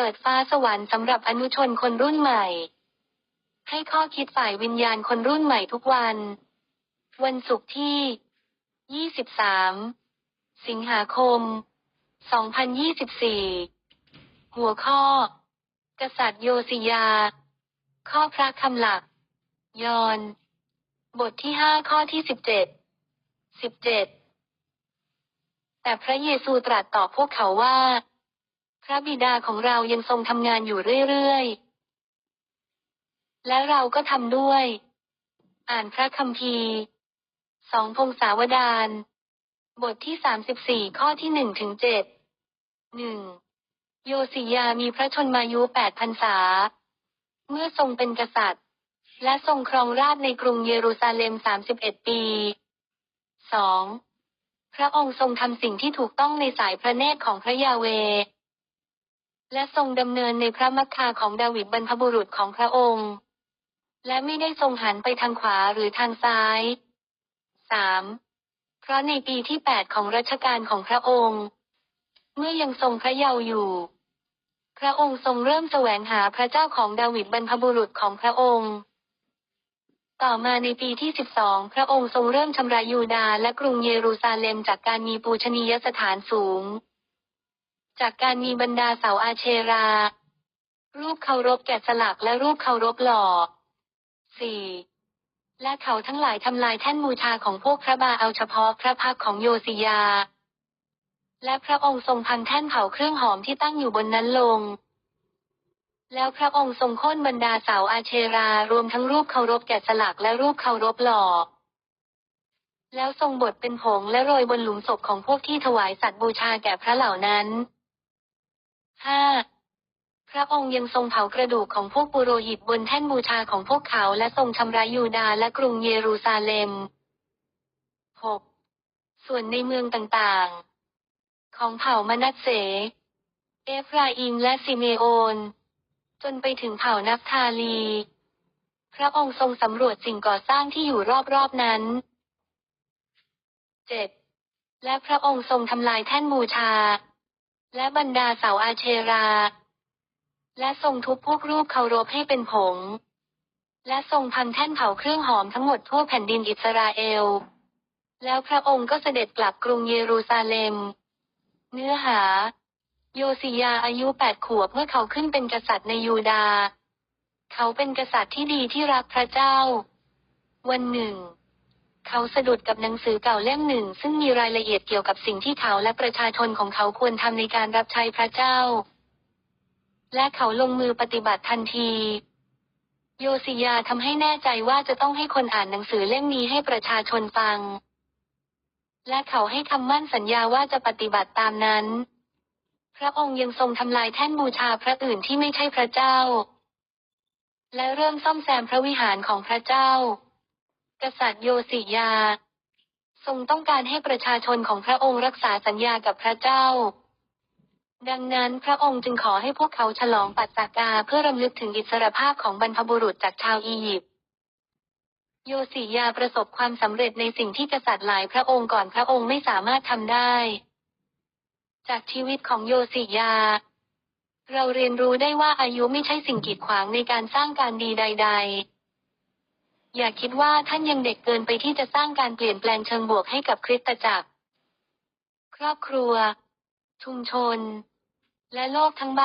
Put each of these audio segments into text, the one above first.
เปิดฟ้าสวรรค์สำหรับอนุชนคนรุ่นใหม่ ให้ข้อคิดฝ่ายวิญญาณคนรุ่นใหม่ทุกวัน วันศุกร์ที่ 23 สิงหาคม 2024 หัวข้อ กษัตริย์โยสิยา ข้อพระคำหลัก ยอน บทที่ห้าข้อที่สิบเจ็ด สิบเจ็ด แต่พระเยซูตรัสตอบพวกเขาว่า พระบิดาของเรายังทรงทำงานอยู่เรื่อยๆ และเราก็ทำด้วย อ่านพระคัมภีร์สองพงศาวดาร บทที่สามสิบสี่ข้อที่หนึ่งถึงเจ็ดหนึ่งโยสิยามีพระชนมายุแปดพรรษา เมื่อทรงเป็นกษัตริย์ และทรงครองราชในกรุงเยรูซาเล็มสามสิบเอ็ดปีสองพระองค์ทรงทำสิ่งที่ถูกต้องในสายพระเนตรของพระยาเว และทรงดำเนินในพระมัคคาของดาวิดบรรพบุรุษของพระองค์ และไม่ได้ทรงหันไปทางขวาหรือทางซ้ายสามเพราะในปีที่แปดของรัชกาลของพระองค์ เมื่อยังทรงพระเยาว์อยู่ พระองค์ทรงเริ่มแสวงหาพระเจ้าของดาวิดบรรพบุรุษของพระองค์ ต่อมาในปีที่สิบสองพระองค์ทรงเริ่มชำระยูดาและกรุงเยรูซาเล็มจากการมีปูชนียสถานสูง จากการมีบรรดาเสาอาเชรา รูปเคารพแกะสลักและรูปเคารพหล่อสี่และเขาทั้งหลายทำลายแท่นบูชาของพวกพระบาเอาเฉพาะพระพักของโยสิยา และพระองค์ทรงพังแท่นเผาเครื่องหอมที่ตั้งอยู่บนนั้นลง แล้วพระองค์ทรงโค่นบรรดาเสาอาเชรารวมทั้งรูปเคารพแกะสลักและรูปเคารพหล่อแล้วทรงบดเป็นผงและโรยบนหลุมศพของพวกที่ถวายสัตว์บูชาแก่พระเหล่านั้น ห้าพระองค์ยังทรงเผากระดูกของพวกปุโรหิตบนแท่นบูชาของพวกเขาและทรงชำระยูดาและกรุงเยรูซาเล็มหกส่วนในเมืองต่างๆ ของเผ่ามนัสเส เอฟราอิมและซิเมโอน จนไปถึงเผ่านัฟทาลี พระองค์ทรงสำรวจสิ่งก่อสร้างที่อยู่รอบๆนั้นเจ็ดและพระองค์ทรงทำลายแท่นบูชา และบรรดาเสาอาเชรา และทรงทุบพวกรูปเคารพให้เป็นผง และทรงพังแท่นเผาเครื่องหอมทั้งหมดทั่วแผ่นดินอิสราเอล แล้วพระองค์ก็เสด็จกลับกรุงเยรูซาเล็ม เนื้อหา โยสิยาอายุแปดขวบเมื่อเขาขึ้นเป็นกษัตริย์ในยูดาห์เขาเป็นกษัตริย์ที่ดีที่รักพระเจ้า วันหนึ่ง เขาสะดุดกับหนังสือเก่าเล่มหนึ่ง ซึ่งมีรายละเอียดเกี่ยวกับสิ่งที่เขาและประชาชนของเขาควรทำในการรับใช้พระเจ้า และเขาลงมือปฏิบัติทันทีโยสิยาทำให้แน่ใจว่าจะต้องให้คนอ่านหนังสือเล่มนี้ให้ประชาชนฟัง และเขาให้คำมั่นสัญญาว่าจะปฏิบัติตามนั้น พระองค์ยังทรงทำลายแท่นบูชาพระอื่นที่ไม่ใช่พระเจ้า และเริ่มซ่อมแซมพระวิหารของพระเจ้า กษัตริย์โยสิยา ทรงต้องการให้ประชาชนของพระองค์รักษาสัญญากับพระเจ้า ดังนั้นพระองค์จึงขอให้พวกเขาฉลองปัสสากาเพื่อรำลึกถึงอิสรภาพของบรรพบุรุษจากชาวอียิปต์โยสิยาประสบความสำเร็จในสิ่งที่กษัตริย์หลายพระองค์ก่อนพระองค์ไม่สามารถทำได้ จากชีวิตของโยสิยา เราเรียนรู้ได้ว่าอายุไม่ใช่สิ่งกีดขวางในการสร้างการดีใด ๆ อย่าคิดว่าท่านยังเด็กเกินไปที่จะสร้างการเปลี่ยนแปลงเชิงบวกให้กับคริสตจักร ครอบครัว ชุมชน และโลกทั้งใบ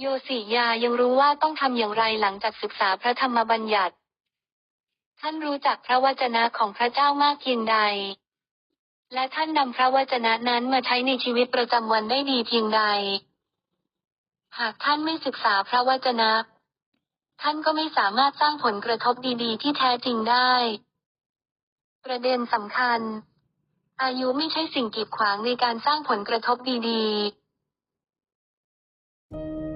โยสิยายังรู้ว่าต้องทำอย่างไรหลังจากศึกษาพระธรรมบัญญัติ ท่านรู้จักพระวจนะของพระเจ้ามากเพียงใด และท่านนำพระวจนะนั้นมาใช้ในชีวิตประจำวันได้ดีเพียงใด หากท่านไม่ศึกษาพระวจนะ ท่านก็ไม่สามารถสร้างผลกระทบดีๆ ที่แท้จริงได้ ประเด็นสำคัญ อายุไม่ใช่สิ่งกีดขวางในการสร้างผลกระทบดีๆ